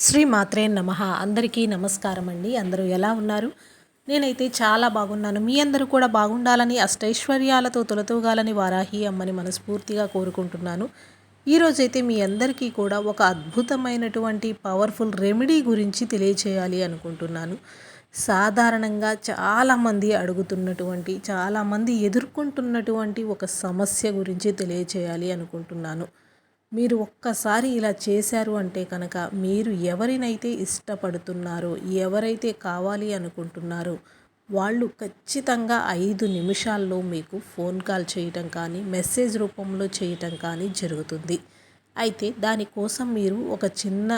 శ్రీ మాత్రే నమ. అందరికీ నమస్కారం అండి. అందరూ ఎలా ఉన్నారు? నేనైతే చాలా బాగున్నాను. మీ అందరూ కూడా బాగుండాలని అష్టైశ్వర్యాలతో తొలతూగాలని వారాహి అమ్మని మనస్ఫూర్తిగా కోరుకుంటున్నాను. ఈరోజైతే మీ అందరికీ కూడా ఒక అద్భుతమైనటువంటి పవర్ఫుల్ రెమెడీ గురించి తెలియచేయాలి అనుకుంటున్నాను. సాధారణంగా చాలామంది అడుగుతున్నటువంటి చాలామంది ఎదుర్కొంటున్నటువంటి ఒక సమస్య గురించి తెలియచేయాలి అనుకుంటున్నాను. మీరు ఒక్కసారి ఇలా చేశారు అంటే కనుక మీరు ఎవరినైతే ఇష్టపడుతున్నారో ఎవరైతే కావాలి అనుకుంటున్నారో వాళ్ళు ఖచ్చితంగా ఐదు నిమిషాల్లో మీకు ఫోన్ కాల్ చేయటం కానీ మెసేజ్ రూపంలో చేయటం కానీ జరుగుతుంది. అయితే దానికోసం మీరు ఒక చిన్న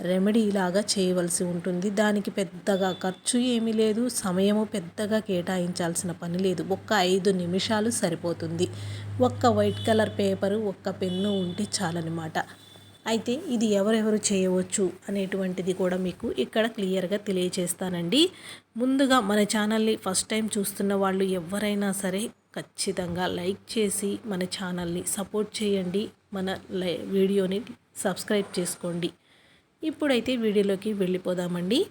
రెమెడీ లాగా చేయవలసి ఉంటుంది. దానికి పెద్దగా ఖర్చు ఏమీ లేదు. సమయము పెద్దగా కేటాయించాల్సిన పని లేదు. ఒక్క ఐదు నిమిషాలు సరిపోతుంది. ఒక్క వైట్ కలర్ పేపరు ఒక్క పెన్ను ఉంటే చాలన్నమాట. అయితే ఇది ఎవరెవరు చేయవచ్చు అనేటువంటిది కూడా మీకు ఇక్కడ క్లియర్గా తెలియజేస్తానండి. ముందుగా మన ఛానల్ని ఫస్ట్ టైం చూస్తున్న వాళ్ళు ఎవరైనా సరే ఖచ్చితంగా లైక్ చేసి మన ఛానల్ని సపోర్ట్ చేయండి. మన వీడియోని సబ్స్క్రైబ్ చేసుకోండి. ఇప్పుడైతే వీడియోలోకి వెళ్ళిపోదామండి.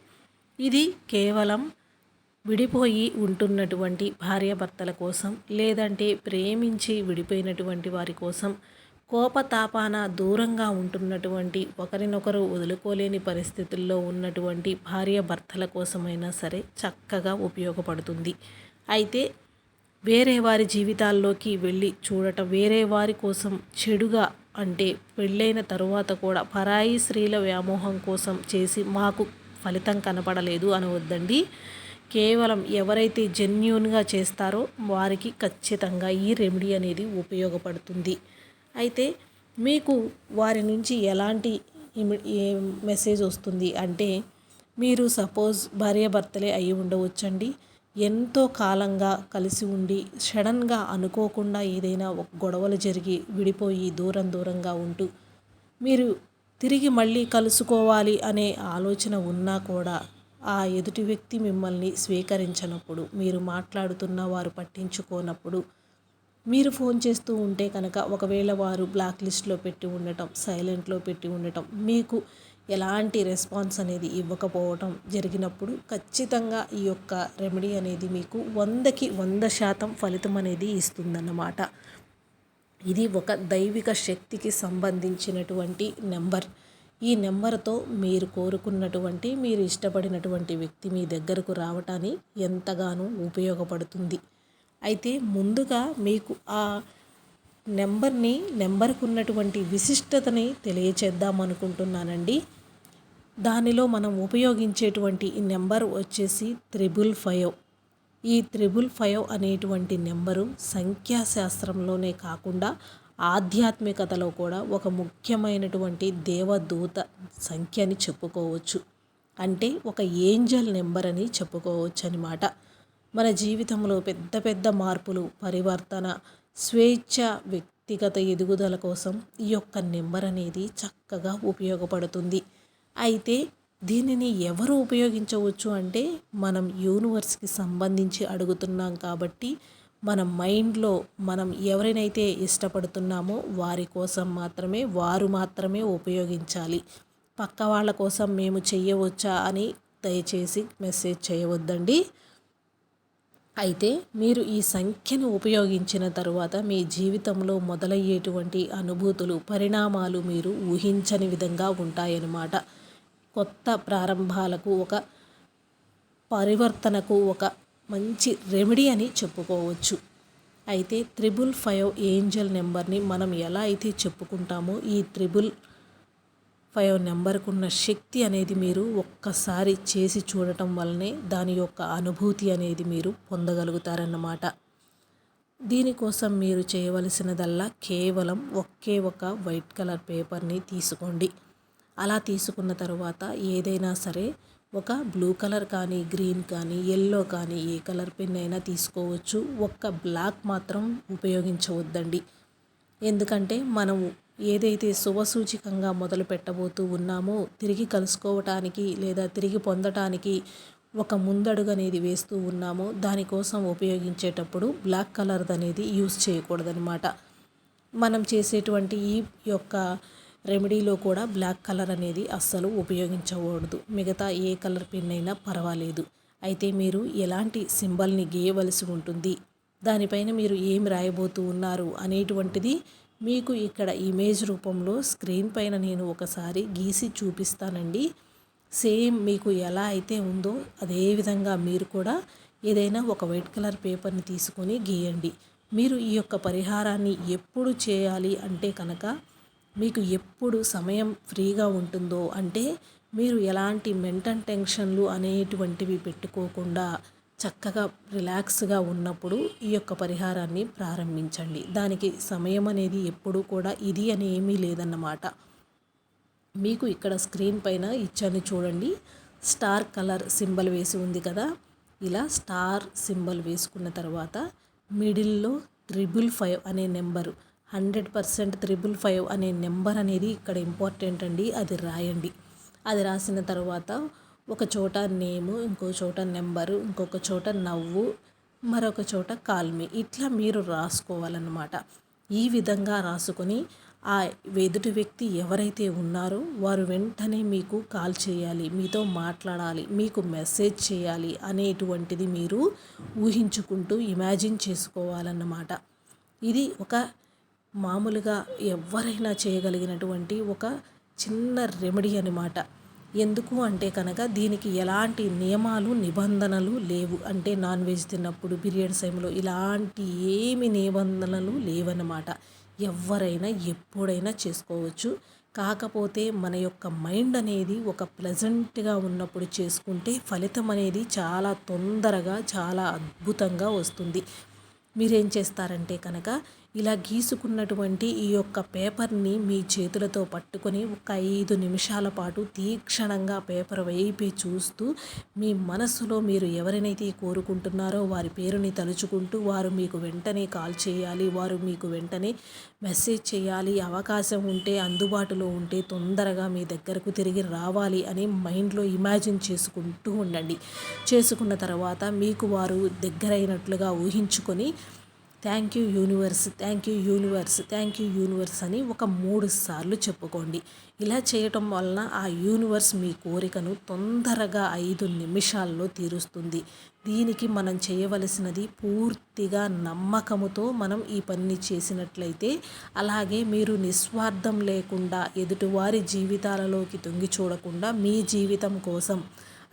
ఇది కేవలం విడిపోయి ఉంటున్నటువంటి భార్యాభర్తల కోసం లేదంటే ప్రేమించి విడిపోయినటువంటి వారి కోసం కోపతాపాన దూరంగా ఉంటున్నటువంటి ఒకరినొకరు వదులుకోలేని పరిస్థితుల్లో ఉన్నటువంటి భార్యాభర్తల కోసమైనా సరే చక్కగా ఉపయోగపడుతుంది. అయితే వేరే వారి జీవితాల్లోకి వెళ్ళి చూడటం వేరే వారి కోసం చెడుగా అంటే పెళ్ళైన తరువాత కూడా పరాయి స్త్రీల వ్యామోహం కోసం చేసి మాకు ఫలితం కనపడలేదు అనవద్దండి. కేవలం ఎవరైతే జెన్యున్గా చేస్తారో వారికి ఖచ్చితంగా ఈ రెమెడీ అనేది ఉపయోగపడుతుంది. అయితే మీకు వారి నుంచి ఎలాంటి మెసేజ్ వస్తుంది? అంటే మీరు సపోజ్ భార్యాభర్తలే అయి ఉండవచ్చండి. ఎంతో కాలంగా కలిసి ఉండి సడన్గా అనుకోకుండా ఏదైనా ఒక గొడవలు జరిగి విడిపోయి దూరం దూరంగా ఉంటూ మీరు తిరిగి మళ్ళీ కలుసుకోవాలి అనే ఆలోచన ఉన్నా కూడా ఆ ఎదుటి వ్యక్తి మిమ్మల్ని స్వీకరించినప్పుడు మీరు మాట్లాడుతున్న వారు పట్టించుకోనప్పుడు మీరు ఫోన్ చేస్తూ ఉంటే కనుక ఒకవేళ వారు బ్లాక్ లిస్ట్లో పెట్టి ఉండటం సైలెంట్లో పెట్టి ఉండటం మీకు ఎలాంటి రెస్పాన్స్ అనేది ఇవ్వకపోవటం జరిగినప్పుడు ఖచ్చితంగా ఈ యొక్క రెమెడీ అనేది మీకు వందకి వంద శాతం ఫలితం అనేది ఇస్తుందన్నమాట. ఇది ఒక దైవిక శక్తికి సంబంధించినటువంటి నెంబర్. ఈ నెంబర్తో మీరు కోరుకున్నటువంటి మీరు ఇష్టపడినటువంటి వ్యక్తి మీ దగ్గరకు రావటాన్ని ఎంతగానో ఉపయోగపడుతుంది. అయితే ముందుగా మీకు ఆ నెంబర్ని నెంబర్కు ఉన్నటువంటి విశిష్టతని తెలియచేద్దాం అనుకుంటున్నానండి దానిలో మనం ఉపయోగించేటువంటి ఈ నెంబర్ వచ్చేసి త్రిబుల్ ఫైవ్. ఈ త్రిబుల్ ఫైవ్ అనేటువంటి నెంబరు సంఖ్యాశాస్త్రంలోనే కాకుండా ఆధ్యాత్మికతలో కూడా ఒక ముఖ్యమైనటువంటి దేవదూత సంఖ్య అని చెప్పుకోవచ్చు. అంటే ఒక ఏంజల్ నెంబర్ అని చెప్పుకోవచ్చు అనమాట మన జీవితంలో పెద్ద పెద్ద మార్పులు పరివర్తన స్వేచ్ఛ వ్యక్తిగత ఎదుగుదల కోసం ఈ యొక్క నెంబర్ అనేది చక్కగా ఉపయోగపడుతుంది. అయితే దీనిని ఎవరు ఉపయోగించవచ్చు అంటే మనం యూనివర్స్కి సంబంధించి అడుగుతున్నాం కాబట్టి మన మైండ్లో మనం ఎవరినైతే ఇష్టపడుతున్నామో వారి కోసం మాత్రమే వారు మాత్రమే ఉపయోగించాలి. పక్క వాళ్ళ కోసం మేము చెయ్యవచ్చా అని దయచేసి మెసేజ్ చేయవద్దండి. అయితే మీరు ఈ సంఖ్యను ఉపయోగించిన తర్వాత మీ జీవితంలో మొదలయ్యేటువంటి అనుభూతులు పరిణామాలు మీరు ఊహించని విధంగా ఉంటాయన్నమాట. కొత్త ప్రారంభాలకు ఒక పరివర్తనకు ఒక మంచి రెమెడీ అని చెప్పుకోవచ్చు. అయితే త్రిబుల్ ఫైవ్ ఏంజల్ నెంబర్ని మనం ఎలా అయితే చెప్పుకుంటామో ఈ త్రిబుల్ ఫైవ్ నెంబర్కు ఉన్న శక్తి అనేది మీరు ఒక్కసారి చేసి చూడటం వల్లనే దాని యొక్క అనుభూతి అనేది మీరు పొందగలుగుతారన్నమాట. దీనికోసం మీరు చేయవలసినదల్లా కేవలం ఒకే ఒక వైట్ కలర్ పేపర్ని తీసుకోండి. అలా తీసుకున్న తర్వాత ఏదైనా సరే ఒక బ్లూ కలర్ కానీ గ్రీన్ కానీ ఎల్లో కానీ ఏ కలర్ పెన్ అయినా తీసుకోవచ్చు. ఒక్క బ్లాక్ మాత్రం ఉపయోగించవద్దండి. ఎందుకంటే మనము ఏదైతే శుభసూచికంగా మొదలు పెట్టబోతూ ఉన్నామో తిరిగి కలుసుకోవటానికి లేదా తిరిగి పొందటానికి ఒక ముందడుగు అనేది వేస్తూ ఉన్నామో దానికోసం ఉపయోగించేటప్పుడు బ్లాక్ కలర్ అనేది యూస్ చేయకూడదనమాట మనం చేసేటువంటి ఈ యొక్క రెమెడీలో కూడా బ్లాక్ కలర్ అనేది అస్సలు ఉపయోగించకూడదు. మిగతా ఏ కలర్ పెన్ అయినా పర్వాలేదు. అయితే మీరు ఎలాంటి సింబల్ని గీయవలసి ఉంటుంది? దానిపైన మీరు ఏం రాయబోతూ ఉన్నారు అనేటువంటిది మీకు ఇక్కడ ఇమేజ్ రూపంలో స్క్రీన్ పైన నేను ఒకసారి గీసి చూపిస్తానండి. సేమ్ మీకు ఎలా అయితే ఉందో అదే విధంగా మీరు కూడా ఏదైనా ఒక వైట్ కలర్ పేపర్ని తీసుకొని గీయండి. మీరు ఈ యొక్క పరిహారాన్ని ఎప్పుడు చేయాలి అంటే కనుక మీకు ఎప్పుడు సమయం ఫ్రీగా ఉంటుందో అంటే మీరు ఎలాంటి మెంటల్ టెన్షన్లు అనేటువంటివి పెట్టుకోకుండా చక్కగా రిలాక్స్గా ఉన్నప్పుడు ఈ యొక్క పరిహారాన్ని ప్రారంభించండి. దానికి సమయం అనేది ఎప్పుడు కూడా ఇది అని ఏమీ లేదన్నమాట. మీకు ఇక్కడ స్క్రీన్ పైన ఇచ్చాను చూడండి. స్టార్ కలర్ సింబల్ వేసి ఉంది కదా. ఇలా స్టార్ సింబల్ వేసుకున్న తర్వాత మిడిల్లో ట్రిబుల్ ఫైవ్ అనే number hundred percent triple five అనే నెంబర్ అనేది ఇక్కడ ఇంపార్టెంట్ అండి అది రాయండి. అది రాసిన తర్వాత ఒక చోట నేము ఇంకో చోట నెంబరు ఇంకొక చోట నవ్వు మరొక చోట కాల్మి. ఇట్లా మీరు రాసుకోవాలన్నమాట. ఈ విధంగా రాసుకొని ఆ ఎదుటి వ్యక్తి ఎవరైతే ఉన్నారో వారు వెంటనే మీకు కాల్ చేయాలి మీతో మాట్లాడాలి మీకు మెసేజ్ చేయాలి అనేటువంటిది మీరు ఊహించుకుంటూ ఇమాజిన్ చేసుకోవాలన్నమాట. ఇది ఒక మామూలుగా ఎవరైనా చేయగలిగినటువంటి ఒక చిన్న రెమెడీ అనమాట ఎందుకు అంటే కనుక దీనికి ఎలాంటి నియమాలు నిబంధనలు లేవు. అంటే నాన్ వెజ్ తిన్నప్పుడు పీరియడ్స్ టైంలో ఇలాంటి ఏమి నిబంధనలు లేవన్నమాట. ఎవరైనా ఎప్పుడైనా చేసుకోవచ్చు. కాకపోతే మన యొక్క మైండ్ అనేది ఒక ప్లెజెంట్గా ఉన్నప్పుడు చేసుకుంటే ఫలితం అనేది చాలా తొందరగా చాలా అద్భుతంగా వస్తుంది. మీరేం చేస్తారంటే కనుక ఇలా గీసుకున్నటువంటి ఈ యొక్క పేపర్ని మీ చేతులతో పట్టుకొని ఒక ఐదు నిమిషాల పాటు తీక్షణంగా పేపర్ వైపే చూస్తూ మీ మనసులో మీరు ఎవరినైతే కోరుకుంటున్నారో వారి పేరుని తలుచుకుంటూ వారు మీకు వెంటనే కాల్ చేయాలి వారు మీకు వెంటనే మెసేజ్ చేయాలి అవకాశం ఉంటే అందుబాటులో ఉంటే తొందరగా మీ దగ్గరకు తిరిగి రావాలి అని మైండ్లో ఇమాజిన్ చేసుకుంటూ ఉండండి. చేసుకున్న తర్వాత మీకు వారు దగ్గరైనట్లుగా ఊహించుకొని thank you universe thank you universe thank you universe అని ఒక మూడు సార్లు చెప్పుకోండి. ఇలా చేయటం వలన ఆ యూనివర్స్ మీ కోరికను తొందరగా ఐదు నిమిషాల్లో తీరుస్తుంది. దీనికి మనం చేయవలసినది పూర్తిగా నమ్మకముతో మనం ఈ పనిని చేసినట్లయితే అలాగే మీరు నిస్వార్థం లేకుండా ఎదుటివారి జీవితాలలోకి తొంగి చూడకుండా మీ జీవితం కోసం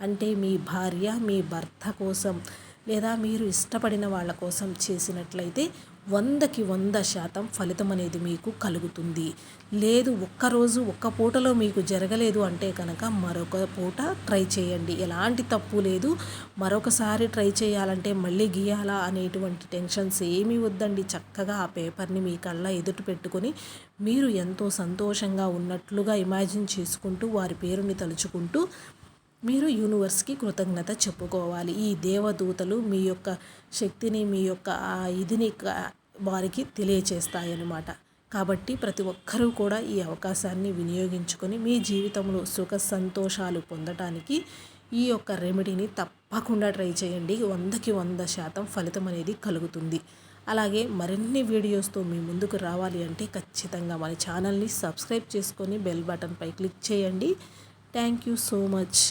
అంటే మీ భార్య మీ భర్త కోసం లేదా మీరు ఇష్టపడిన వాళ్ళ కోసం చేసినట్లయితే వందకి వంద శాతం ఫలితం అనేది మీకు కలుగుతుంది. లేదు ఒక్కరోజు ఒక్క పూటలో మీకు జరగలేదు అంటే కనుక మరొక పూట ట్రై చేయండి. ఎలాంటి తప్పు లేదు. మరొకసారి ట్రై చేయాలంటే మళ్ళీ గీయాలా అనేటువంటి టెన్షన్స్ ఏమీ వద్దండి. చక్కగా ఆ పేపర్ని మీ కళ్ళ ఎదుట పెట్టుకొని మీరు ఎంతో సంతోషంగా ఉన్నట్లుగా ఇమాజిన్ చేసుకుంటూ వారి పేరుని తలుచుకుంటూ మీరు యూనివర్స్కి కృతజ్ఞత చెప్పుకోవాలి. ఈ దేవదూతలు మీ యొక్క శక్తిని మీ యొక్క ఆ ఇదిని వారికి తెలియచేస్తాయన్నమాట. కాబట్టి ప్రతి ఒక్కరూ కూడా ఈ అవకాశాన్ని వినియోగించుకొని మీ జీవితంలో సుఖ సంతోషాలు పొందటానికి ఈ యొక్క రెమెడీని తప్పకుండా ట్రై చేయండి. వందకి వంద శాతం ఫలితం అనేది కలుగుతుంది. అలాగే మరిన్ని వీడియోస్తో మీ ముందుకు రావాలి అంటే ఖచ్చితంగా మన ఛానల్ని సబ్స్క్రైబ్ చేసుకొని బెల్ బటన్పై క్లిక్ చేయండి. Thank you so much.